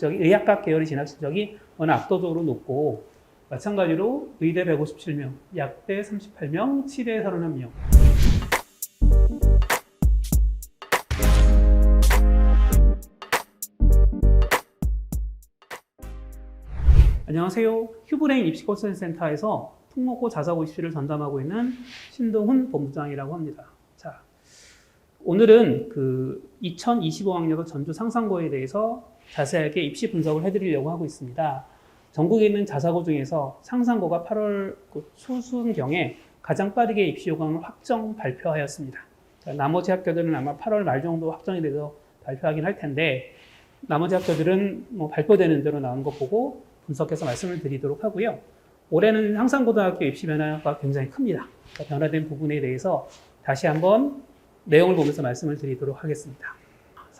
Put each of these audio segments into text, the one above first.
실적이 의학과 계열의 진학 실적이 워낙 압도적으로 높고 마찬가지로 의대 157명, 약대 38명, 치대 31명. 안녕하세요. 휴브레인 입시코칭센터에서 특목고 자사고 입시를 전담하고 있는 신동훈 본부장이라고 합니다. 자, 오늘은 그 2025학년도 전주 상상고에 대해서 자세하게 입시 분석을 해드리려고 하고 있습니다. 전국에 있는 자사고 중에서 상상고가 8월 그 초순경에 가장 빠르게 입시 요강을 확정 발표하였습니다. 자, 나머지 학교들은 아마 8월 말 정도 확정이 돼서 발표하긴 할 텐데 나머지 학교들은 뭐 발표되는 대로 나온 거 보고 분석해서 말씀을 드리도록 하고요. 올해는 상상고등학교 입시 변화가 굉장히 큽니다. 변화된 부분에 대해서 다시 한번 내용을 보면서 말씀을 드리도록 하겠습니다.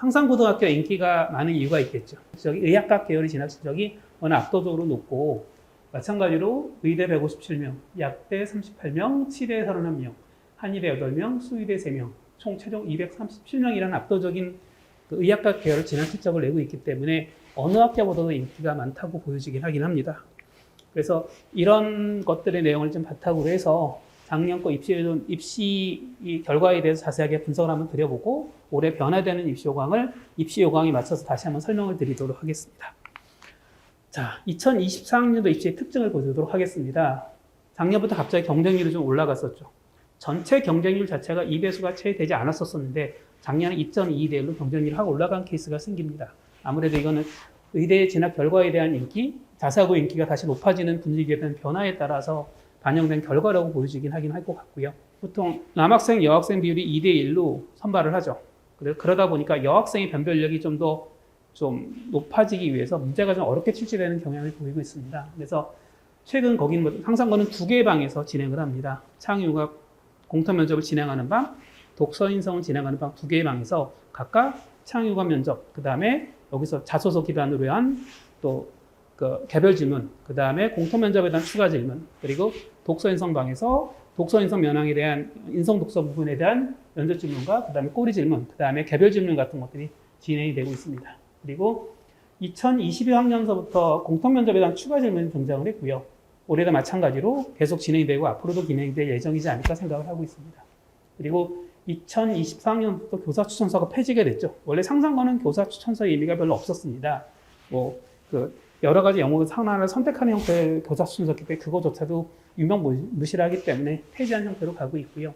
상상고등학교 인기가 많은 이유가 있겠죠. 저기 의학과 계열의 진학 실적이 워낙 압도적으로 높고 마찬가지로 의대 157명, 약대 38명, 치대 31명, 한의대 8명, 수의대 3명, 총 최종 237명이라는 압도적인 그 의학과 계열의 진학 실적을 내고 있기 때문에 어느 학교보다도 인기가 많다고 보여지긴 하긴 합니다. 그래서 이런 것들의 내용을 좀 바탕으로 해서 작년 거 입시, 입시 이 결과에 대해서 자세하게 분석을 한번 드려보고 올해 변화되는 입시 요강을 입시 요강에 맞춰서 다시 한번 설명을 드리도록 하겠습니다. 자, 2024학년도 입시의 특징을 보도록 하겠습니다. 작년부터 갑자기 경쟁률이 좀 올라갔었죠. 전체 경쟁률 자체가 2배수가 채 되지 않았었는데 작년에 2.22대 1로 경쟁률이 확 올라간 케이스가 생깁니다. 아무래도 이거는 의대 진학 결과에 대한 인기, 자사고 인기가 다시 높아지는 분위기에 대한 변화에 따라서 반영된 결과라고 보여지긴 하긴 할 것 같고요. 보통 남학생, 여학생 비율이 2대 1로 선발을 하죠. 그러다 보니까 여학생의 변별력이 좀 더좀 높아지기 위해서 문제가 좀 어렵게 출제되는 경향을 보이고 있습니다. 그래서 최근 거기는 뭐 상상고는 두 개의 방에서 진행을 합니다. 창의융합 공통 면접을 진행하는 방, 독서 인성을 진행하는 방 두 개의 방에서 각각 창의융합 면접, 그 다음에 여기서 자소서 기반으로 한 또 그 개별 질문, 그 다음에 공통 면접에 대한 추가 질문, 그리고 독서 인성 방에서 독서 인성 면항에 대한 인성 독서 부분에 대한 면접 질문과 그 다음에 꼬리 질문, 그 다음에 개별 질문 같은 것들이 진행이 되고 있습니다. 그리고 2022학년서부터 공통 면접에 대한 추가 질문이 등장을 했고요. 올해도 마찬가지로 계속 진행이 되고 앞으로도 진행될 예정이지 않을까 생각을 하고 있습니다. 그리고 2024학년부터 교사 추천서가 폐지가 됐죠. 원래 상상과는 교사 추천서의 의미가 별로 없었습니다. 뭐, 그, 여러 가지 영어 하나를 선택하는 형태의 추천서기 때문에 그거조차도 유명무실하기 때문에 폐지한 형태로 가고 있고요.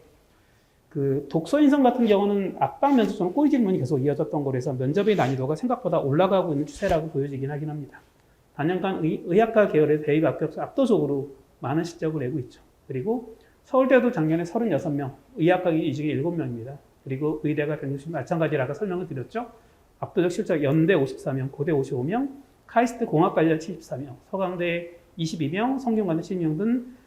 그 독서 인성 같은 경우는 앞방 면접처럼 꼬리 질문이 계속 이어졌던 거라서 면접의 난이도가 생각보다 올라가고 있는 추세라고 보여지긴 하긴 합니다. 단연간 의, 의학과 계열의 대입 합격자 압도적으로 많은 실적을 내고 있죠. 그리고 서울대도 작년에 36명, 의학과 이 중에 7명입니다. 그리고 의대가 160명, 마찬가지로 아까 설명을 드렸죠. 압도적 실적 연대 54명, 고대 55명, 카이스트 공학 관련 74명, 서강대 22명, 성균관대 10명 등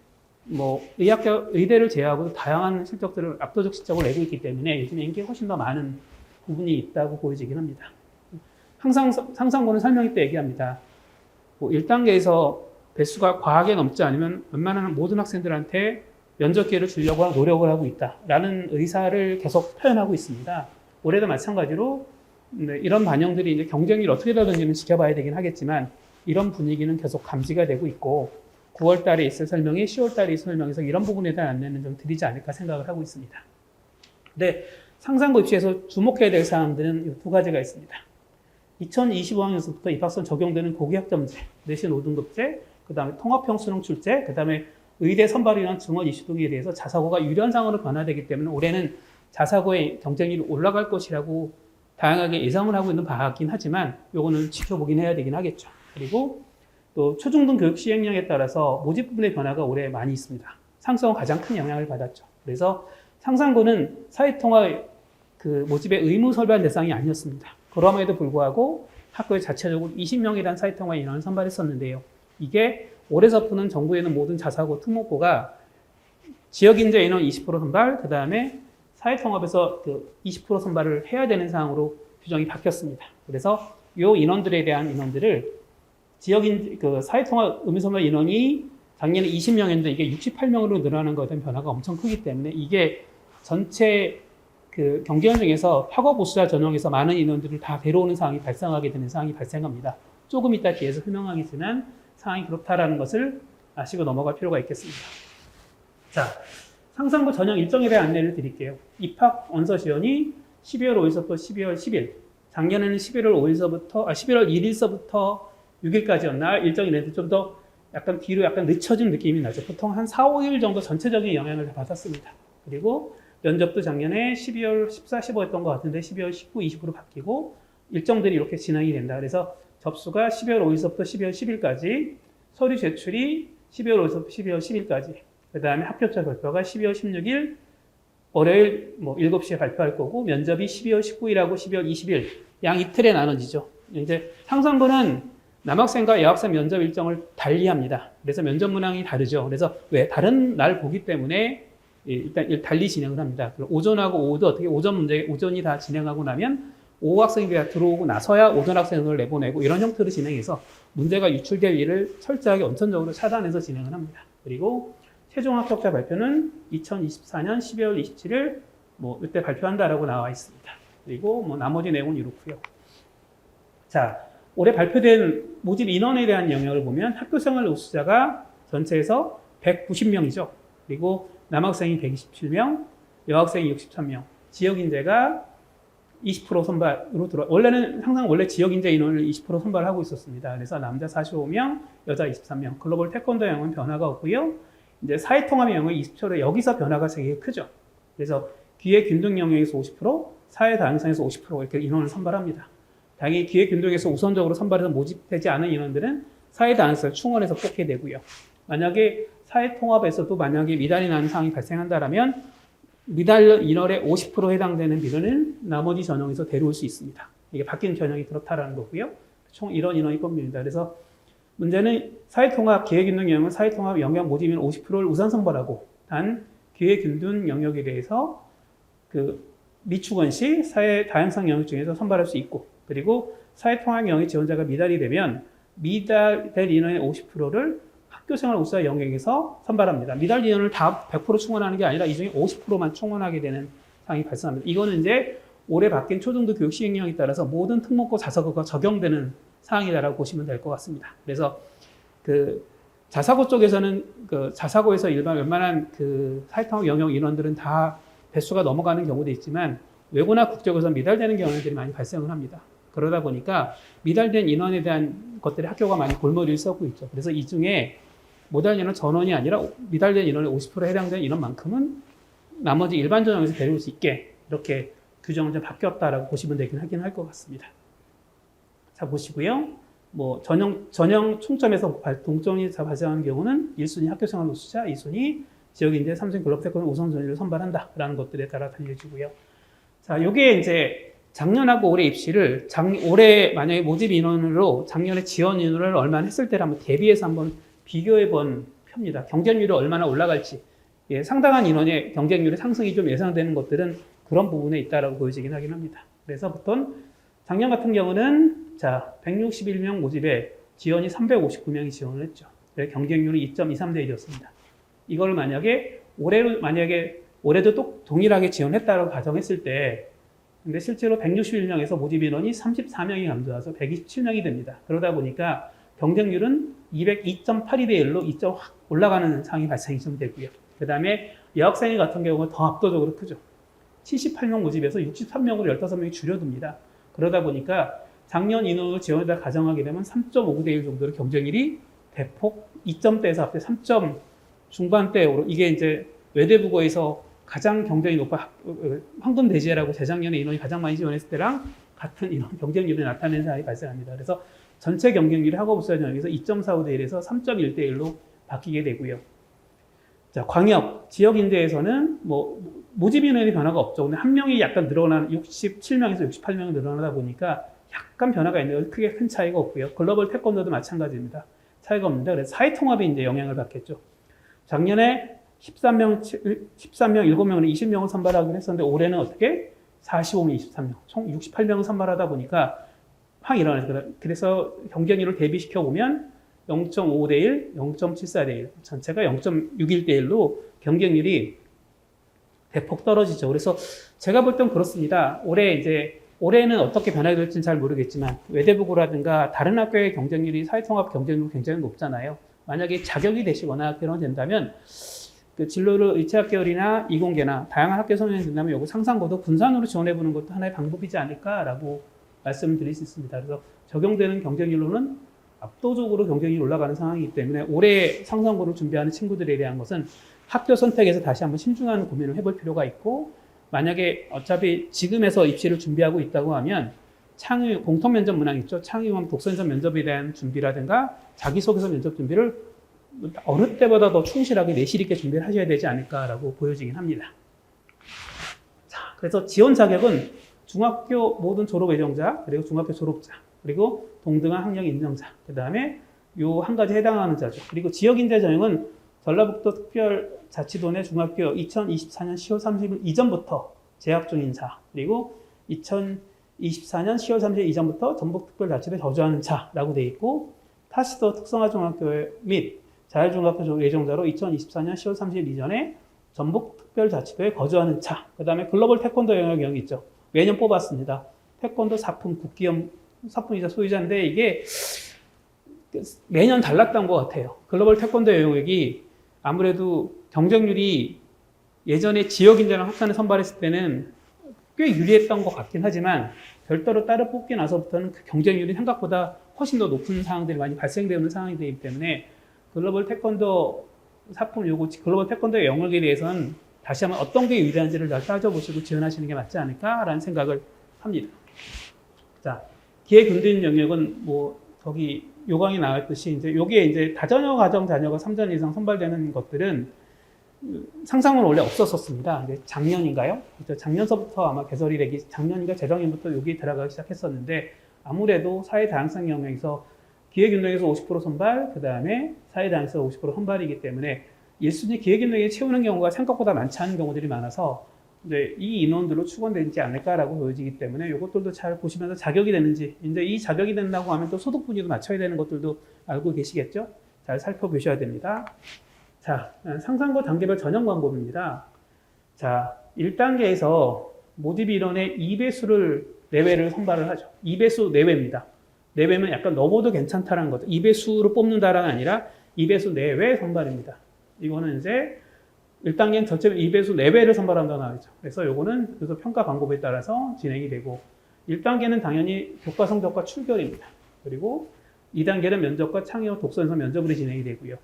뭐 의학과 의대를 제외하고 다양한 실적들을 압도적 실적을 내고 있기 때문에 요즘 인기가 훨씬 더 많은 부분이 있다고 보여지긴 합니다. 항상 상상고는 설명회 때 얘기합니다. 뭐 1단계에서 배수가 과하게 넘지 않으면 웬만한 모든 학생들한테 면접 기회를 주려고 노력을 하고 있다라는 의사를 계속 표현하고 있습니다. 올해도 마찬가지로 네, 이런 반영들이 이제 경쟁률 어떻게 되는지는 지켜봐야 되긴 하겠지만 이런 분위기는 계속 감지가 되고 있고 9월 달에 있을 설명이 10월 달에 있을 설명에서 이런 부분에 대한 안내는 좀 드리지 않을까 생각을 하고 있습니다. 네, 상상고 입시에서 주목해야 될 사항들은 이두 가지가 있습니다. 2025학년부터 입학선 적용되는 고교학점제, 내신 5등급제, 그 다음에 통합형 수능 출제, 그 다음에 의대 선발이나 증원 이슈 등에 대해서 자사고가 유연상으로 변화되기 때문에 올해는 자사고의 경쟁률이 올라갈 것이라고 다양하게 예상을 하고 있는 바긴 하지만 요거는 지켜보긴 해야 되긴 하겠죠. 그리고 또 초중등 교육 시행령에 따라서 모집 부분의 변화가 올해 많이 있습니다. 상성은 가장 큰 영향을 받았죠. 그래서 상상고는 사회통합 그 모집의 의무 설반 대상이 아니었습니다. 그럼에도 불구하고 학교에 자체적으로 20명이라는 사회통합 인원을 선발했었는데요. 이게 올해서부터는 정부에 있는 모든 자사고 특목고가 지역 인재 인원 20% 선발, 그 다음에 사회통합에서 그 20% 선발을 해야 되는 상황으로 규정이 바뀌었습니다. 그래서 이 인원들에 대한 인원들을 지역인 그 사회통합 의무선발 인원이 작년에 20명이었는데 이게 68명으로 늘어나는 것에 대한 변화가 엄청 크기 때문에 이게 전체 그 경쟁 중에서 학업 보수자 전형에서 많은 인원들을 다 데려오는 상황이 발생하게 되는 상황이 발생합니다. 조금 이따 뒤에서 설명하겠지만 상황이 그렇다라는 것을 아시고 넘어갈 필요가 있겠습니다. 자, 상상부 전형 일정에 대한 안내를 드릴게요. 입학 원서 지원이 12월 5일서부터 12월 10일, 작년에는 11월 5일서부터, 아, 11월 1일서부터 6일까지였나 일정이 있는데 좀 더 약간 뒤로 약간 늦춰진 느낌이 나죠. 보통 한 4, 5일 정도 전체적인 영향을 다 받았습니다. 그리고 면접도 작년에 12월 14, 15였던 것 같은데 12월 19, 20으로 바뀌고 일정들이 이렇게 진행이 된다. 그래서 접수가 12월 5일서부터 12월 10일까지, 서류 제출이 12월 5일서부터 12월 10일까지, 그 다음에 합격자 발표가 12월 16일 월요일 뭐 7시에 발표할 거고 면접이 12월 19일하고 12월 20일 양 이틀에 나눠지죠. 이제 상상부는 남학생과 여학생 면접 일정을 달리합니다. 그래서 면접 문항이 다르죠. 그래서 왜 다른 날 보기 때문에 예, 일단 일- 달리 진행을 합니다. 그리고 오전하고 오후도 어떻게 오전 문제 오전이 다 진행하고 나면 오후 학생이 들어오고 나서야 오전 학생을 내보내고 이런 형태로 진행해서 문제가 유출될 일을 철저하게 원천적으로 차단해서 진행을 합니다. 그리고 최종 합격자 발표는 2024년 12월 27일 뭐 이때 발표한다라고 나와 있습니다. 그리고 뭐 나머지 내용은 이렇고요. 자, 올해 발표된 모집 인원에 대한 영역을 보면 학교생활 우수자가 전체에서 190명이죠. 그리고 남학생이 127명, 여학생이 63명, 지역 인재가 20% 선발으로 들어. 원래는 항상 원래 지역 인재 인원을 20% 선발하고 있었습니다. 그래서 남자 45명, 여자 23명. 글로벌 태권도형은 변화가 없고요. 이제 사회통합형은 20%로 여기서 변화가 되게 크죠. 그래서 기획 균등 영역에서 50%, 사회 다양성에서 50% 이렇게 인원을 선발합니다. 당연히 기획 균등에서 우선적으로 선발해서 모집되지 않은 인원들은 사회 다양성을 충원해서 뽑게 되고요. 만약에 사회 통합에서도 만약에 미달이 나는 상황이 발생한다라면 미달 인원의 50% 해당되는 비율은 나머지 전형에서 데려올 수 있습니다. 이게 바뀐 전형이 그렇다라는 거고요. 총 이런 인원이 뽑힙니다. 그래서 문제는 사회통합 기획균등 영역은 사회통합 영역 모집인 50%를 우선 선발하고 단 기획균등 영역에 대해서 그 미축원 시 사회 다양성 영역 중에서 선발할 수 있고 그리고 사회통합 영역 지원자가 미달이 되면 미달될 인원의 50%를 학교생활 우수자 영역에서 선발합니다. 미달 인원을 다 100% 충원하는 게 아니라 이 중에 50%만 충원하게 되는 상황이 발생합니다. 이거는 이제 올해 바뀐 초중도 교육 시행령에 따라서 모든 특목고 자사고가 적용되는 사항이다라고 보시면 될 것 같습니다. 그래서 그 자사고 쪽에서는 그 자사고에서 일반 웬만한 그 사회통합 영역 인원들은 다 배수가 넘어가는 경우도 있지만 외고나 국적에서 미달되는 경우들이 많이 발생을 합니다. 그러다 보니까 미달된 인원에 대한 것들이 학교가 많이 골머리를 썩고 있죠. 그래서 이 중에 모달 인원 전원이 아니라 미달된 인원의 50%에 해당되는 인원만큼은 나머지 일반 전형에서 데려올 수 있게 이렇게 규정은 좀 바뀌었다라고 보시면 되긴 하긴 할 것 같습니다. 자 보시고요. 뭐 전형 전형 총점에서 발- 동점이 다 발생하는 경우는 1순위 학교생활 우수자, 2순위 지역인재 삼성 글로벌태권 우선 순위를 선발한다라는 것들에 따라 달려지고요. 자, 요게 이제 작년하고 올해 입시를 작, 올해 만약에 모집 인원으로 작년에 지원 인원을 얼마나 했을 때를 한번 대비해서 한번 비교해 본 표입니다. 경쟁률이 얼마나 올라갈지. 예, 상당한 인원의 경쟁률의 상승이 좀 예상되는 것들은 그런 부분에 있다라고 보여지긴 하긴 합니다. 그래서 보통 작년 같은 경우는 자, 161명 모집에 지원이 359명이 지원을 했죠. 경쟁률이 2.23대 1이었습니다. 이걸 만약에 올해로 만약에 올해도 또 동일하게 지원했다고 가정했을 때 근데 실제로 161명에서 모집 인원이 34명이 감소해서 127명이 됩니다. 그러다 보니까 경쟁률은 202.82대 1로 2점 확 올라가는 상황이 발생이 좀 되고요. 그 다음에 여학생이 같은 경우는 더 압도적으로 크죠. 78명 모집에서 63명으로 15명이 줄여듭니다. 그러다 보니까 작년 인원을 지원에다 가정하게 되면 3.5대 1 정도로 경쟁률이 대폭 2점대에서 앞에 3점 중반대로 이게 이제 외대국어에서 가장 경쟁이 높아 학- 어, 황금 대지라고 재작년에 인원이 가장 많이 지원했을 때랑 같은 인원 경쟁률이 나타내는 상황이 발생합니다. 그래서 전체 경쟁률이 학업 수사 전형에서 2.45대 1에서 3.1대 1로 바뀌게 되고요. 자, 광역 지역 인재에서는 뭐 모집 인원의 변화가 없죠. 근데 한 명이 약간 늘어나는 67명에서 68명 늘어나다 보니까 약간 변화가 있는데 크게 큰 차이가 없고요. 글로벌 태권도도 마찬가지입니다. 차이가 없는데 그래서 사회 통합에 이제 영향을 받겠죠. 작년에 13명, 13명, 7명을 20명을 선발하기로 했었는데 올해는 어떻게 45명, 23명, 총 68명을 선발하다 보니까 확 일어나서 그래서 경쟁률을 대비시켜 보면 0.5 대 1, 0.74 대 1, 전체가 0.61 대 1로 경쟁률이 대폭 떨어지죠. 그래서 제가 볼 땐 그렇습니다. 올해 이제 올해는 어떻게 변하게 될지는 잘 모르겠지만 외대부고라든가 다른 학교의 경쟁률이 사회통합 경쟁률 굉장히 높잖아요. 만약에 자격이 되시거나 그런 된다면 그 진로를 의체학 계열이나 이공계나 다양한 학교 선정이 된다면 요거 상상고도 분산으로 지원해 보는 것도 하나의 방법이지 않을까라고 말씀을 드릴 수 있습니다. 그래서 적용되는 경쟁률로는 압도적으로 경쟁이 올라가는 상황이기 때문에 올해 상상고를 준비하는 친구들에 대한 것은 학교 선택에서 다시 한번 신중한 고민을 해볼 필요가 있고 만약에 어차피 지금에서 입시를 준비하고 있다고 하면 창의 공통 면접 문항 있죠. 창의원 독선적 면접에 대한 준비라든가 자기소개서 면접 준비를 어느 때보다 더 충실하게 내실 있게 준비를 하셔야 되지 않을까라고 보여지긴 합니다. 자, 그래서 지원 자격은 중학교 모든 졸업 예정자 그리고 중학교 졸업자 그리고 동등한 학력 인정자 그 다음에 요 한 가지 해당하는 자죠. 그리고 지역 인재 전형은 전라북도 특별 자치도내 중학교 2024년 10월 30일 이전부터 재학 중인 자 그리고 2024년 10월 30일 이전부터 전북특별자치도에 거주하는 자라고 되어 있고 타시도 특성화 중학교 및 자율중학교 예정자로 2024년 10월 30일 이전에 전북특별자치도에 거주하는 자. 그 다음에 글로벌 태권도 영역 영이 있죠. 매년 뽑았습니다. 태권도 사품 국기염 사품이자 소유자인데 이게 매년 달랐던 것 같아요. 글로벌 태권도 영역이 아무래도 경쟁률이 예전에 지역 인재랑 합산을 선발했을 때는 꽤 유리했던 것 같긴 하지만 별도로 따로 뽑기 나서부터는 그 경쟁률이 생각보다 훨씬 더 높은 상황들이 많이 발생되는 상황이 되기 때문에 글로벌 태권도 사품 요거 글로벌 태권도 영역에 대해서는 다시 한번 어떤 게 유리한지를 잘 따져보시고 지원하시는 게 맞지 않을까라는 생각을 합니다. 자, 기획근대인 영역은 뭐 저기 요강이 나왔듯이 이제 요게 이제 다자녀 가정 자녀가 3전 이상 선발되는 것들은 상상은 원래 없었었습니다. 작년인가요? 작년서부터 아마 개설이 되기 작년인가 재작년부터 여기 들어가기 시작했었는데 아무래도 사회 다양성 영역에서 기획윤동에서 50% 선발, 그 다음에 사회 다양성 50% 선발이기 때문에 1순위 기획윤동에 채우는 경우가 생각보다 많지 않은 경우들이 많아서 이제 이 인원들로 추건되지 않을까라고 보여지기 때문에 이것들도 잘 보시면서 자격이 되는지 이제 이 자격이 된다고 하면 또 소득 분위도 맞춰야 되는 것들도 알고 계시겠죠? 잘 살펴보셔야 됩니다. 자, 상상고 단계별 전형 방법입니다. 자, 1단계에서 모집 인원의 2배수를 내외를 선발을 하죠. 2배수 내외입니다. 내외면 약간 넘어도 괜찮다라는 거죠. 2배수로 뽑는다라가 아니라 2배수 내외 선발입니다. 이거는 이제 1단계는 전체 2배수 내외를 선발한다고 나오죠. 그래서 요거는 그래서 평가 방법에 따라서 진행이 되고 1단계는 당연히 교과 성적과 출결입니다. 그리고 2단계는 면접과 창의와 독서에서 면접으로 진행이 되고요.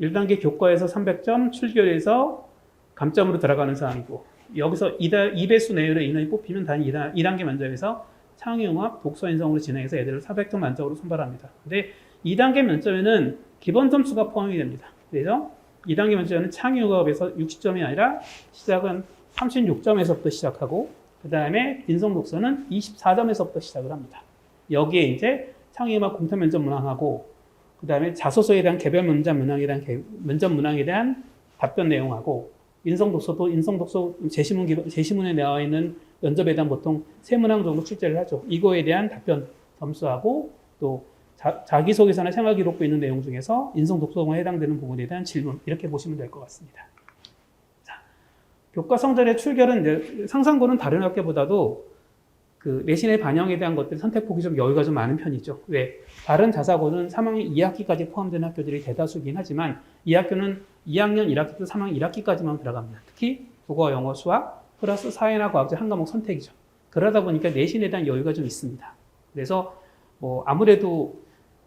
1단계 교과에서 300점, 출결에서 감점으로 들어가는 사항이고 여기서 2배수 내외로 인원이 뽑히면 단 2단계 면접에서 창의융합, 독서 인성으로 진행해서 애들을 400점 만점으로 선발합니다. 근데 2단계 면접에는 기본 점수가 포함이 됩니다. 그래서 2단계 면접에는 창의융합에서 60점이 아니라 시작은 36점에서부터 시작하고 그 다음에 인성 독서는 24점에서부터 시작을 합니다. 여기에 이제 창의융합 공통 면접 문항하고 그 다음에 자소서에 대한 개별 문장 문항에 대한 개, 면접 문항에 대한 답변 내용하고 인성 독서도 인성 독서 제시문 제시문에 나와 있는 면접에 대한 보통 세 문항 정도 출제를 하죠. 이거에 대한 답변 점수하고 또 자, 자기소개서나 생활기록부 있는 내용 중에서 인성 독서에 해당되는 부분에 대한 질문 이렇게 보시면 될 것 같습니다. 자, 교과 성적의 출결은 상상고는 다른 학교보다도 그 내신의 반영에 대한 것들 선택폭이 좀 여유가 좀 많은 편이죠. 왜? 다른 자사고는 3학년 2학기까지 포함된 학교들이 대다수긴 하지만 이 학교는 2학년 1학기 때 3학년 1학기까지만 들어갑니다. 특히 국어, 영어, 수학 플러스 사회나 과학제 한 과목 선택이죠. 그러다 보니까 내신에 대한 여유가 좀 있습니다. 그래서 뭐 아무래도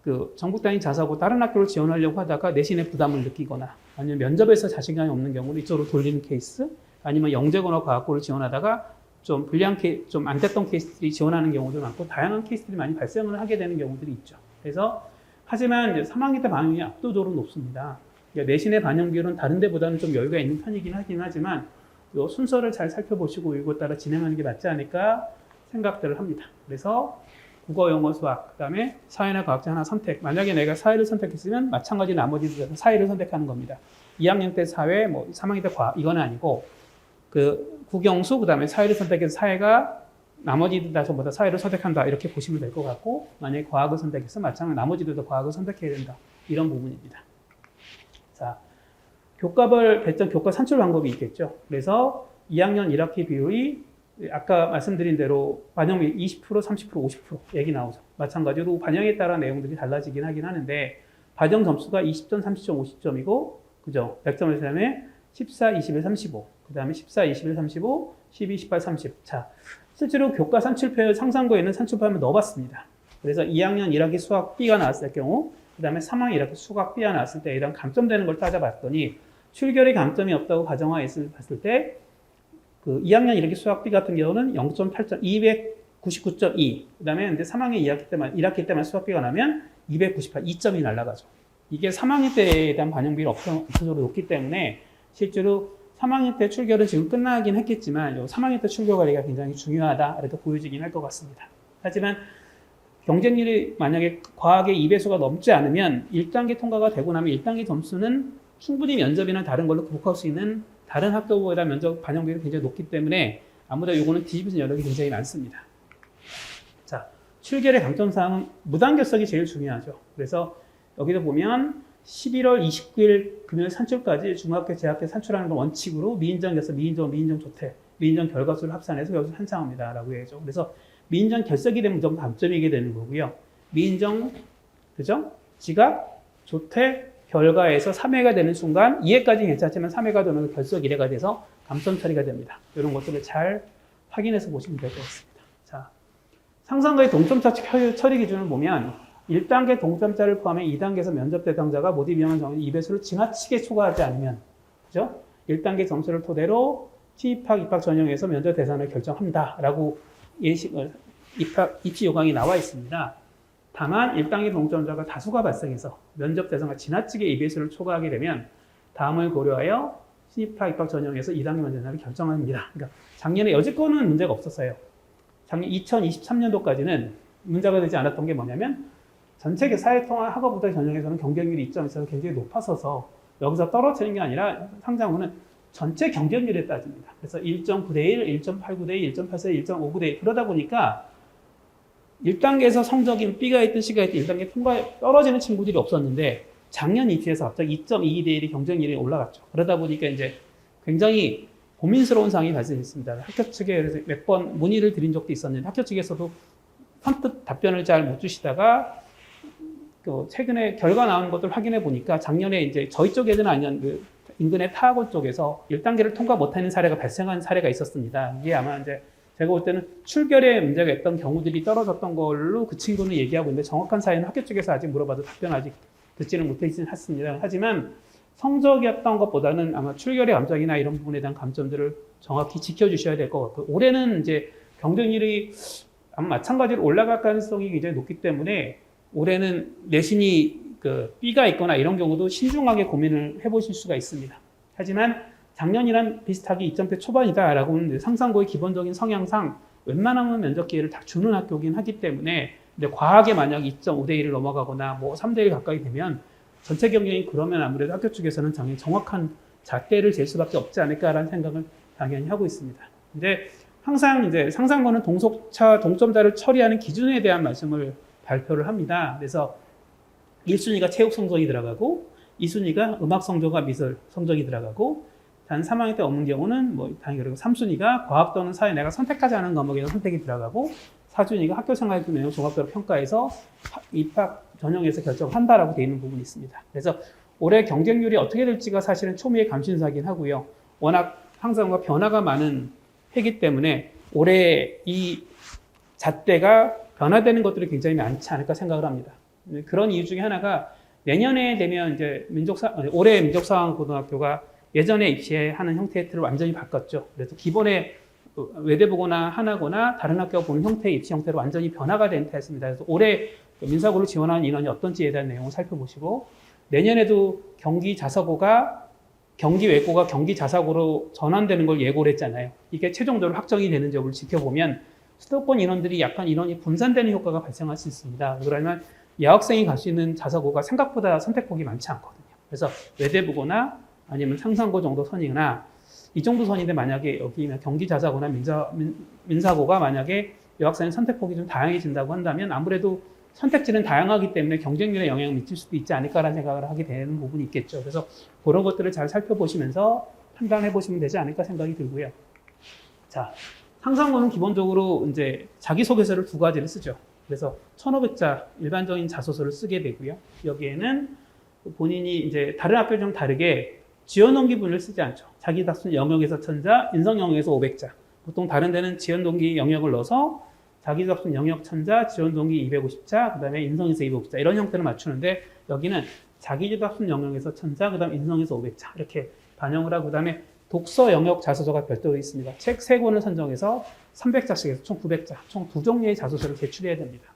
그 전국 단위 자사고 다른 학교를 지원하려고 하다가 내신에 부담을 느끼거나 아니면 면접에서 자신감이 없는 경우는 이쪽으로 돌리는 케이스 아니면 영재고나 과학고를 지원하다가 좀 불리한 케이 좀안 됐던 케이스들이 지원하는 경우도 많고 다양한 케이스들이 많이 발생을 하게 되는 경우들이 있죠. 그래서 하지만 이제 3학기 때 반영이 압도적으로 높습니다. 그러니까 내신의 반영 비율은 다른 데보다는 좀 여유가 있는 편이긴 하긴 하지만 요 순서를 잘 살펴보시고 이것 따라 진행하는 게 맞지 않을까 생각들을 합니다. 그래서 국어, 영어, 수학, 그 다음에 사회나 과학자 하나 선택. 만약에 내가 사회를 선택했으면 마찬가지 나머지 사회를 선택하는 겁니다. 2학년 때 사회, 뭐 3학년 때 과학, 이건 아니고 그 국영수, 그 다음에 사회를 선택해서 사회가 나머지들 다 전부 다 사회를 선택한다. 이렇게 보시면 될 것 같고, 만약에 과학을 선택해서 마찬가지 나머지들도 과학을 선택해야 된다. 이런 부분입니다. 자, 교과별 배점 교과 산출 방법이 있겠죠. 그래서 2학년 1학기 비율이 아까 말씀드린 대로 반영률 20%, 30%, 50% 얘기 나오죠. 마찬가지로 반영에 따라 내용들이 달라지긴 하긴 하는데 반영 점수가 20점, 30점, 50점이고 그죠? 100점을 세면 14, 21, 35. 그 다음에 14, 21, 35, 12, 18, 30. 자, 실제로 교과 산출표에 상상고에는 산출표를 넣어봤습니다. 그래서 2학년 1학기 수학 B가 나왔을 경우, 그 다음에 3학년 1학기 수학 B가 나왔을 때 이런 감점되는 걸 따져봤더니 출결의 감점이 없다고 가정하였을 봤을 때 그 2학년 1학기 수학 B 같은 경우는 0.8점, 299.2. 그 다음에 이제 3학년 2학기 때만, 1학기 때만 수학 B가 나면 298, 2점이 날라가죠. 이게 3학년 때에 대한 반영 비율이 없어적으로 높기 때문에 실제로 3학년 때 출결은 지금 끝나긴 했겠지만 요 3학년 때 출결 관리가 굉장히 중요하다 이렇게 보여지긴 할 것 같습니다. 하지만 경쟁률이 만약에 과학의 2배수가 넘지 않으면 1단계 통과가 되고 나면 1단계 점수는 충분히 면접이나 다른 걸로 극복할 수 있는 다른 학교보다 면접 반영비율이 굉장히 높기 때문에 아무래도 요거는 뒤집어진 여력이 굉장히 많습니다. 자, 출결의 강점 사항은 무단결석이 제일 중요하죠. 그래서 여기도 보면 11월 29일 금요일 산출까지 중학교, 재학교 산출하는 건 원칙으로 미인정에서 미인정, 미인정 조퇴, 미인정 결과수를 합산해서 여기서 산정합니다 라고 해야죠. 그래서 미인정 결석이 되면 무조건 감점이게 되는 거고요. 미인정, 그죠? 지각, 조퇴, 결과에서 3회가 되는 순간 2회까지 괜찮지만 3회가 되면 결석 1회가 돼서 감점 처리가 됩니다. 이런 것들을 잘 확인해서 보시면 될 것 같습니다. 자, 상상과의 동점차 처리 기준을 보면 1단계 동점자를 포함해 2단계에서 면접 대상자가 모두 위험한 정의 2배수를 지나치게 초과하지 않으면 그죠? 1단계 점수를 토대로 취입학 입학 전형에서 면접 대상을 결정한다라고 예시 어, 입학 입시 요강이 나와 있습니다. 다만 1단계 동점자가 다수가 발생해서 면접 대상과 지나치게 2배수를 초과하게 되면 다음을 고려하여 신입학 입학 전형에서 2단계 면접 대상을 결정합니다. 그러니까 작년에 여지껏은 문제가 없었어요. 작년 2023년도까지는 문제가 되지 않았던 게 뭐냐면 전체 사회통합 학업부터 전형에서는 경쟁률이 입점에 있어서 굉장히 높아서서 여기서 떨어지는 게 아니라 상장후는 전체 경쟁률에 따집니다. 그래서 1.9대 1, 1.89대 1, 1.84대 1, 1.59대 1 그러다 보니까 1단계에서 성적이 B가 있든 C가 있든 1단계 통과에 떨어지는 친구들이 없었는데 작년 이티에서 갑자기 2.22대 1이 경쟁률이 올라갔죠. 그러다 보니까 이제 굉장히 고민스러운 상황이 발생했습니다. 학교 측에 몇 번 문의를 드린 적도 있었는데 학교 측에서도 선뜻 답변을 잘 못 주시다가 그 최근에 결과 나온 것들 확인해 보니까 작년에 이제 저희 쪽에는 아니면 그 인근의 타학원 쪽에서 1단계를 통과 못하는 사례가 발생한 사례가 있었습니다. 이게 아마 이제 제가 볼 때는 출결에 문제가 있던 경우들이 떨어졌던 걸로 그 친구는 얘기하고 있는데 정확한 사연은 학교 쪽에서 아직 물어봐도 답변 아직 듣지는 못했긴 했습니다. 하지만 성적이었던 것보다는 아마 출결의 감정이나 이런 부분에 대한 감점들을 정확히 지켜주셔야 될 것 같고 올해는 이제 경쟁률이 아마 마찬가지로 올라갈 가능성이 굉장히 높기 때문에 올해는 내신이 그 B가 있거나 이런 경우도 신중하게 고민을 해보실 수가 있습니다. 하지만 작년이랑 비슷하게 2점대 초반이다라고는 상상고의 기본적인 성향상 웬만하면 면접 기회를 다 주는 학교긴 하기 때문에 근데 과하게 만약 2.5대 1을 넘어가거나 뭐 3대 1 가까이 되면 전체 경쟁이 그러면 아무래도 학교 쪽에서는 당연히 정확한 잣대를 잴 수밖에 없지 않을까라는 생각을 당연히 하고 있습니다. 근데 항상 이제 상상고는 동속차 동점자를 처리하는 기준에 대한 말씀을 발표를 합니다. 그래서 1순위가 체육 성적이 들어가고 2순위가 음악 성적과 미술 성적이 들어가고 단 3학년 때 없는 경우는 뭐 당연히 그리고 3순위가 과학 또는 사회 내가 선택하지 않은 과목에서 선택이 들어가고 4순위가 학교 생활 내용 종합적으로 평가해서 입학 전형에서 결정한다라고 되어 있는 부분이 있습니다. 그래서 올해 경쟁률이 어떻게 될지가 사실은 초미의 감신사긴 하고요. 워낙 항상과 변화가 많은 해기 때문에 올해 이 잣대가 변화되는 것들이 굉장히 많지 않을까 생각을 합니다. 그런 이유 중에 하나가 내년에 되면 이제 민족사 올해 민족사관고등학교가 예전에 입시하는 틀을 완전히 바꿨죠. 그래서 기본에 외대보거나 하나거나 다른 학교가 보는 형태의 입시 형태로 완전히 변화가 된 태였습니다. 그래서 올해 민사고를 지원하는 인원이 어떤지에 대한 내용을 살펴보시고 내년에도 경기 자사고가 경기 외고가 경기 자사고로 전환되는 걸 예고를 했잖아요. 이게 최종적으로 확정이 되는 점을 지켜보면 수도권 인원들이 약간 인원이 분산되는 효과가 발생할 수 있습니다. 그러면 여학생이 갈 수 있는 자사고가 생각보다 선택폭이 많지 않거든요. 그래서 외대부거나 아니면 상상고 정도 선이나 이 정도 선인데 만약에 여기 경기 자사고나 민사, 민, 민사고가 만약에 여학생의 선택폭이 좀 다양해진다고 한다면 아무래도 선택지는 다양하기 때문에 경쟁률에 영향을 미칠 수도 있지 않을까라는 생각을 하게 되는 부분이 있겠죠. 그래서 그런 것들을 잘 살펴보시면서 판단해 보시면 되지 않을까 생각이 들고요. 자, 항상고는 기본적으로 이제 자기소개서를 두 가지를 쓰죠. 그래서 1500자 일반적인 자소서를 쓰게 되고요. 여기에는 본인이 이제 다른 학교 좀 다르게 지원 동기분을 쓰지 않죠. 자기 답순 영역에서 천자, 인성 영역에서 500자. 보통 다른 데는 지원 동기 영역을 넣어서 자기 답순 영역 천자, 지원 동기 250자, 그다음에 인성에서 250자 이런 형태를 맞추는데 여기는 자기 답순 영역에서 천자, 그다음 인성에서 500자 이렇게 반영을 하고 그다음에 독서 영역 자소서가 별도로 있습니다. 책세 권을 선정해서 300자씩 해서 총 900자, 총 두 종류의 자소서를 제출해야 됩니다.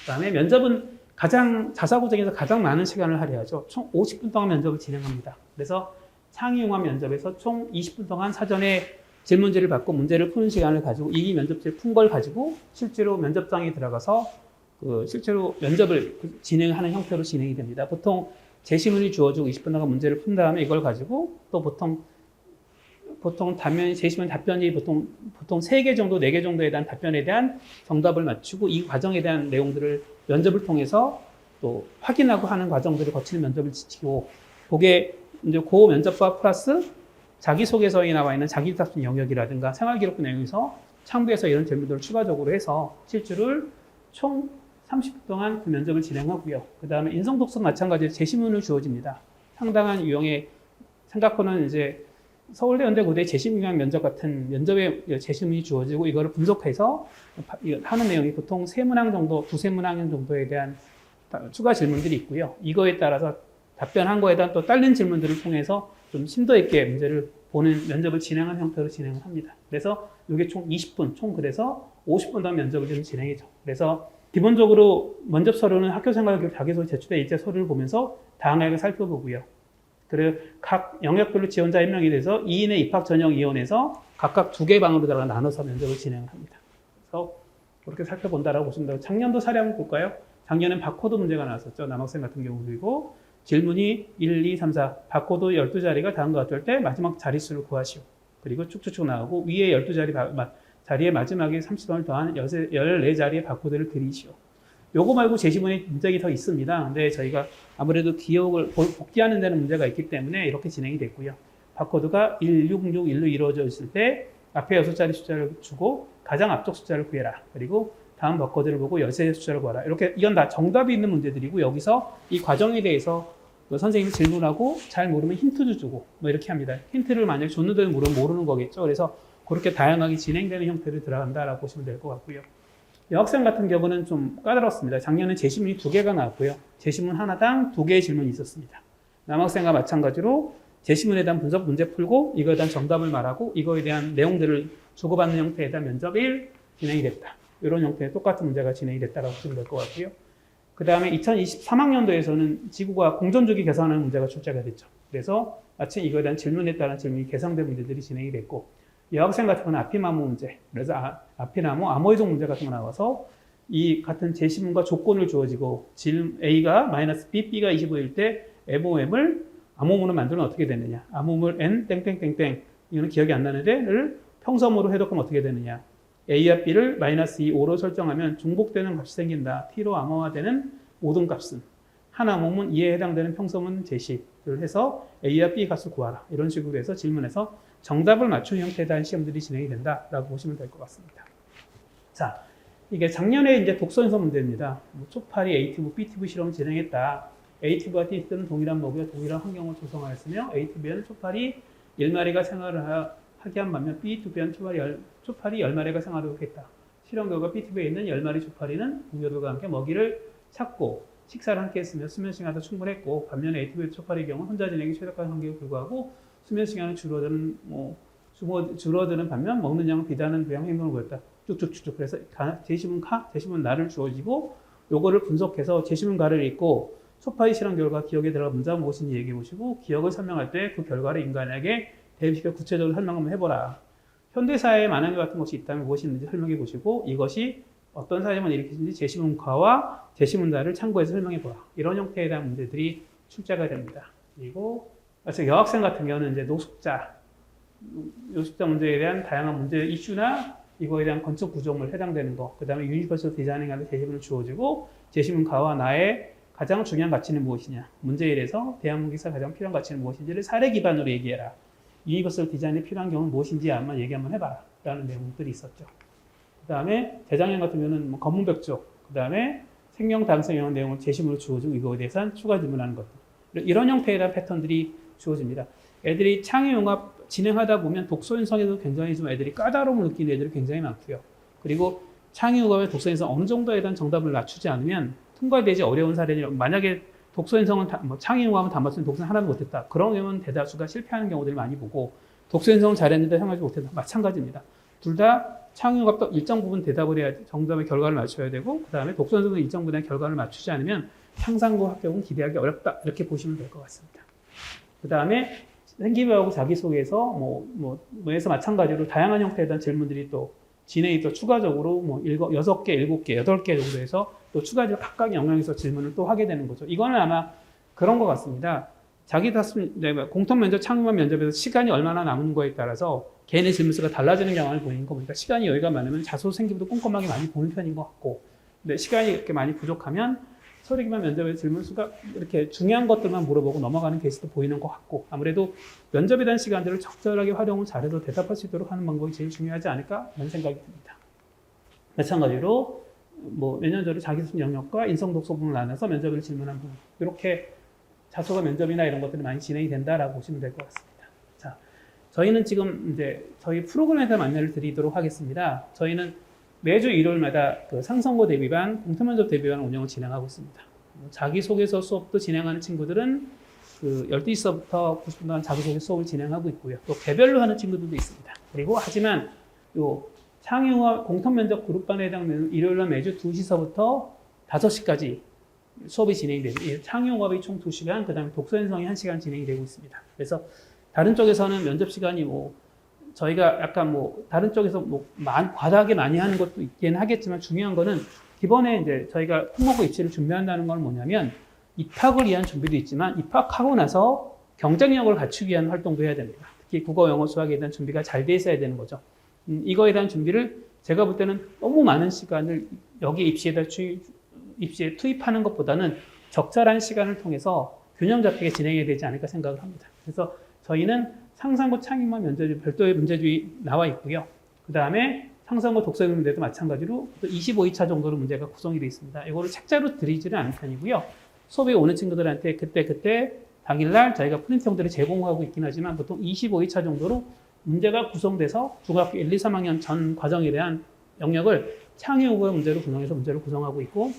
그 다음에 면접은 가장 자사고정에서 가장 많은 시간을 할애하죠. 총 50분 동안 면접을 진행합니다. 그래서 창의융합 면접에서 총 20분 동안 사전에 질문지를 받고 문제를 푸는 시간을 가지고 이 면접지를 푼 걸 가지고 실제로 면접장에 들어가서 그 실제로 면접을 진행하는 형태로 진행이 됩니다. 보통 제시문이 주어지고 20분 동안 문제를 푼 다음에 이걸 가지고 또 보통 보통 답변 제시문 답변이 보통 보통 3개 정도, 4개 정도에 대한 답변에 대한 정답을 맞추고 이 과정에 대한 내용들을 면접을 통해서 또 확인하고 하는 과정들을 거치는 면접을 지치고 그게 이제 고 면접과 플러스 자기소개서에 나와 있는 자기답순 영역이라든가 생활기록부 내용에서 창부에서 이런 질문들을 추가적으로 해서 실주를 총 30분 동안 그 면접을 진행하고요. 그 다음에 인성 독서 마찬가지로 제시문을 주어집니다. 상당한 유형의 생각보는 이제 서울대 연대 고대 재심유형 면접 같은 면접에 재심이 주어지고 이거를 분석해서 하는 내용이 보통 세 문항 정도, 두세 문항 정도에 대한 추가 질문들이 있고요. 이거에 따라서 답변한 거에 대한 또 딸린 질문들을 통해서 좀 심도 있게 문제를 보는 면접을 진행한 형태로 진행을 합니다. 그래서 이게 총 20분, 총 그래서 50분 동안 면접을 좀 진행해죠. 그래서 기본적으로 면접 서류는 학교 생활 자기소개 제출의 일제 서류를 보면서 다양하게 살펴보고요. 그리고 각 영역별로 지원자 1명이 돼서 2인의 입학 전형 이원에서 각각 두 개 방으로 나눠서 면접을 진행을 합니다. 그래서 그렇게 살펴본다라고 보시면 되고 작년도 사례 한번 볼까요? 작년엔 바코드 문제가 나왔었죠. 남학생 같은 경우 그리고 질문이 1, 2, 3, 4 바코드 12자리가 다음과 같을 때 마지막 자릿수를 구하시오. 그리고 쭉쭉쭉 나오고 위에 12자리 바, 마, 자리에 마지막에 30원을 더한 14자리의 바코드를 그리시오. 요거 말고 제시문에 문제가 더 있습니다. 근데 저희가 아무래도 기억을 복귀하는 데는 문제가 있기 때문에 이렇게 진행이 됐고요. 바코드가 1661로 이루어져 있을 때 앞에 6자리 숫자를 주고 가장 앞쪽 숫자를 구해라. 그리고 다음 바코드를 보고 13 숫자를 구하라. 이렇게 이건 다 정답이 있는 문제들이고 여기서 이 과정에 대해서 뭐 선생님이 질문하고 잘 모르면 힌트도 주고 뭐 이렇게 합니다. 힌트를 만약에 줬는데도 모르면 모르는 거겠죠. 그래서 그렇게 다양하게 진행되는 형태로 들어간다라고 보시면 될 것 같고요. 여학생 같은 경우는 좀 까다롭습니다. 작년에 제시문이 두 개가 나왔고요. 제시문 하나당 두 개의 질문이 있었습니다. 남학생과 마찬가지로 제시문에 대한 분석 문제 풀고 이거에 대한 정답을 말하고 이거에 대한 내용들을 주고받는 형태에 대한 면접 1 진행이 됐다. 이런 형태의 똑같은 문제가 진행이 됐다고 보시면 될 것 같고요. 그 다음에 2023학년도에서는 지구과 공전주기 계산하는 문제가 출제가 됐죠. 그래서 마침 이거에 대한 질문에 따른 질문이 계산된 문제들이 진행이 됐고 여학생 같은 경우는 아피나무 문제, 그래서 아, 아피나무 암호해석 문제 같은 거 나와서 이 같은 제시문과 조건을 주어지고 질 A가 마이너스 B, B가 25일 때 MOM을 암호문을 만들면 어떻게 되느냐. 암호물 N 땡땡땡땡 이거는 기억이 안 나는데를 평섬으로 해석하면 어떻게 되느냐. A와 B를 마이너스 2, 5로 설정하면 중복되는 값이 생긴다. T로 암호화되는 모든 값은 한 암호문 2에 해당되는 평섬은 제시를 해서 A와 B 값을 구하라. 이런 식으로 해서 질문에서 정답을 맞추는 형태에 대한 시험들이 진행이 된다라고 보시면 될 것 같습니다. 자, 이게 작년에 이제 독서연서 문제입니다. 뭐 초파리 A티브, B티브 실험 진행했다. A티브와 T티브는 동일한 먹이와 동일한 환경을 조성하였으며 A티브에는 초파리 1마리가 생활을 하게 한 반면 B티브에는 초파리, 열, 초파리 10마리가 생활을 했다. 실험 결과 B티브에 있는 10마리 초파리는 동료들과 함께 먹이를 찾고 식사를 함께 했으며 수면 시간도 충분했고 반면에 A티브의 초파리의 경우 혼자 지내기 최적화한 환경에 불구하고 수면 시간이 줄어드는 뭐 줄어드는 반면 먹는 양은 비단한 부양 행동을 보였다. 쭉쭉쭉쭉 그래서 제시문 카, 제시문 나를 주어지고 요거를 분석해서 제시문 가를 읽고 소파의 실험 결과 기억에 들어가 문자가 무엇인지 얘기해 보시고 기억을 설명할 때 그 결과를 인간에게 대비시켜 구체적으로 설명 한번 해보라. 현대사회에 것 같은 것이 있다면 무엇이 있는지 설명해 보시고 이것이 어떤 사회만 일으키는지 제시문과와 제시문자를 참고해서 설명해 보라. 이런 형태에 대한 문제들이 출제가 됩니다. 그리고 여학생 같은 경우는 이제 노숙자, 노숙자 문제에 대한 다양한 문제 이슈나 이거에 대한 건축 구조물 해당되는 거, 그 다음에 유니버설 디자인에 제시문을 주어지고 제시문가와 나의 가장 중요한 가치는 무엇이냐, 문제에 대해서 대한민국에서 가장 필요한 가치는 무엇인지를 사례 기반으로 얘기해라. 유니버설 디자인에 필요한 경우는 무엇인지 한번 얘기 한번 해봐라. 라는 내용들이 있었죠. 그 다음에 재작년 같은 경우는 뭐 검문벽 쪽, 그 다음에 생명 다양성 영역 내용을 제시문으로 주어지고 이거에 대해서 추가 질문하는 것들. 이런 형태의 패턴들이 주어집니다. 애들이 창의 융합 진행하다 보면 독서 인성에도 굉장히 좀 애들이 까다로움을 느끼는 애들이 굉장히 많고요. 그리고 창의 융합의 독서 인성 어느 정도에 대한 정답을 낮추지 않으면 통과되지 어려운 사례는 만약에 독서 인성은 다, 뭐 창의 융합은 다 맞추는 독서 하나도 못했다. 그런 경우는 대다수가 실패하는 경우들을 많이 보고 독서 인성은 잘했는데 생각하지 못했다. 마찬가지입니다. 둘 다 창의 융합도 일정 부분 대답을 해야 정답의 결과를 맞춰야 되고 그 다음에 독서 인성도 일정 부분의 결과를 맞추지 않으면 상상고 합격은 기대하기 어렵다. 이렇게 보시면 될 것 같습니다. 그 다음에 생기부하고 자기소개서 뭐, 뭐, 뭐에서 마찬가지로 다양한 형태에 대한 질문들이 또 진행이 또 추가적으로 뭐 일곱, 여섯 개, 일곱 개, 여덟 개 정도 해서 또 추가적으로 각각 영역에서 질문을 또 하게 되는 거죠. 이거는 아마 그런 것 같습니다. 자기 다수, 네, 공통 면접, 창의만 면접에서 시간이 얼마나 남은 거에 따라서 개인의 질문 수가 달라지는 경향을 보이는 거 보니까 시간이 여유가 많으면 자소 생기부도 꼼꼼하게 많이 보는 편인 것 같고, 근데 시간이 이렇게 많이 부족하면 서류기만 면접의 질문 수가 이렇게 중요한 것들만 물어보고 넘어가는 케이스도 보이는 것 같고 아무래도 면접에 대한 시간들을 적절하게 활용을 잘해서 대답할 수 있도록 하는 방법이 제일 중요하지 않을까 이런 생각이 듭니다. 마찬가지로 뭐 몇 년 전에 자기소개 영역과 인성 독서 부분을 나눠서 면접을 질문한 부분 이렇게 자소가 면접이나 이런 것들이 많이 진행이 된다라고 보시면 될 것 같습니다. 자, 저희는 지금 이제 저희 프로그램에 대한 안내를 드리도록 하겠습니다. 저희는 매주 일요일마다 그 상선고 대비반, 공통면접 대비반 운영을 진행하고 있습니다. 뭐 자기소개서 수업도 진행하는 친구들은 그 12시서부터 90분 동안 자기소개 수업을 진행하고 있고요. 또 개별로 하는 친구들도 있습니다. 그리고 하지만 요 창의화 공통면접 그룹반에 해당되는 일요일날 매주 2시서부터 5시까지 수업이 진행이 됩니다. 창의용업이 총 2시간, 그 다음에 독서연성이 1시간 진행이 되고 있습니다. 그래서 다른 쪽에서는 면접 시간이 뭐 저희가 약간 뭐 다른 쪽에서 뭐 많, 과다하게 많이 하는 것도 있긴 하겠지만 중요한 거는 기본에 이제 저희가 특목고 입시를 준비한다는 건 뭐냐면 입학을 위한 준비도 있지만 입학하고 나서 경쟁력을 갖추기 위한 활동도 해야 됩니다. 특히 국어, 영어, 수학에 대한 준비가 잘 돼 있어야 되는 거죠. 음, 이거에 대한 준비를 제가 볼 때는 너무 많은 시간을 여기 입시에다 투입, 입시에 투입하는 것보다는 적절한 시간을 통해서 균형 잡히게 진행해야 되지 않을까 생각을 합니다. 그래서 저희는 상상고 창의만 면제주의 별도의 문제주의 나와 있고요. 그 다음에 상상고 독서 문제도 마찬가지로 25회차 정도로 문제가 구성이 되어 있습니다. 이거를 책자로 드리지는 않은 편이고요. 수업에 오는 친구들한테 그때 그때 당일날 저희가 프린트 형태를 제공하고 있긴 하지만 보통 25회차 정도로 문제가 구성돼서 중학교 1, 2, 3학년 전 과정에 대한 영역을 창의호의 문제로 구성해서 문제를 구성하고 있고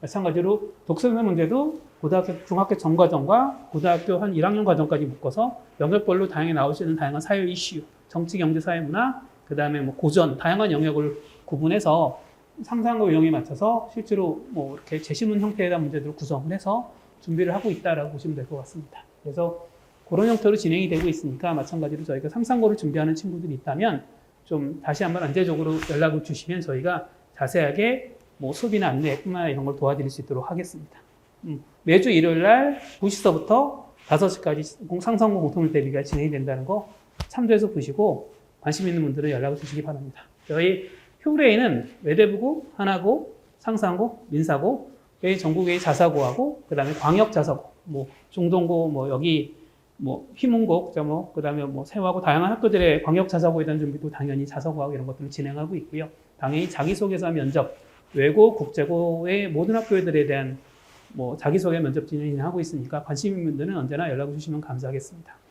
마찬가지로 독서의 문제도 고등학교, 중학교 전 과정과 고등학교 한 1학년 과정까지 묶어서 영역별로 다양하게 나올 수 있는 다양한 사회 이슈, 정치, 경제, 사회, 문화, 그 다음에 뭐 고전, 다양한 영역을 구분해서 상상과 유형에 맞춰서 실제로 뭐 이렇게 제시문 형태에 대한 문제들을 구성을 해서 준비를 하고 있다라고 보시면 될 것 같습니다. 그래서 그런 형태로 진행이 되고 있으니까 마찬가지로 저희가 상상고를 준비하는 친구들이 있다면 좀 다시 한번 안제적으로 연락을 주시면 저희가 자세하게 뭐 수업이나 안내뿐만 아니라 이런 걸 도와드릴 수 있도록 하겠습니다. 음, 매주 일요일 날 9시서부터 5시까지 상상고 공통일 대비가 진행이 된다는 거 참조해서 보시고 관심 있는 분들은 연락을 주시기 바랍니다. 저희 휴레이는 외대부고, 하나고, 상상고, 민사고, 여기 전국의 자사고하고, 그 다음에 광역 자사고, 뭐 중동고, 뭐 여기 뭐 휘문고, 뭐 그 다음에 뭐 세화고 다양한 학교들의 광역 자사고에 대한 준비도 당연히 자사고하고 이런 것들을 진행하고 있고요. 당연히 자기소개서 면접, 외고, 국제고의 모든 학교들에 대한 뭐 자기소개 면접 진행하고 있으니까 관심 있는 분들은 언제나 연락을 주시면 감사하겠습니다.